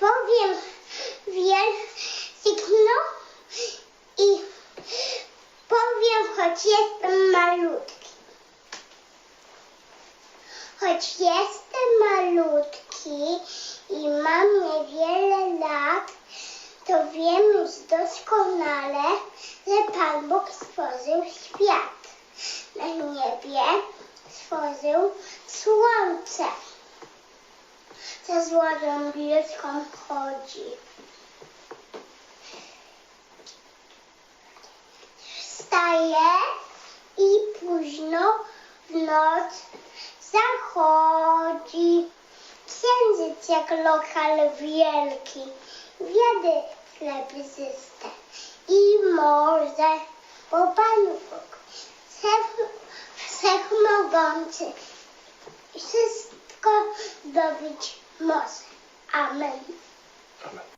powiem wiersykno i powiem, choć jestem malutki. Choć jestem malutki i mam niewiele lat, to wiem już doskonale, że Pan Bóg stworzył świat. Na niebie stworzył słońce. Za złotą bielską chodzi. Wstaje i późno w noc zachodzi. Księżyc jak lokal wielki, wiedy chlebzyste i morze, bo Pan Bóg wszech- wszechmogący wszystko zdobyć nós. Amém. Amém.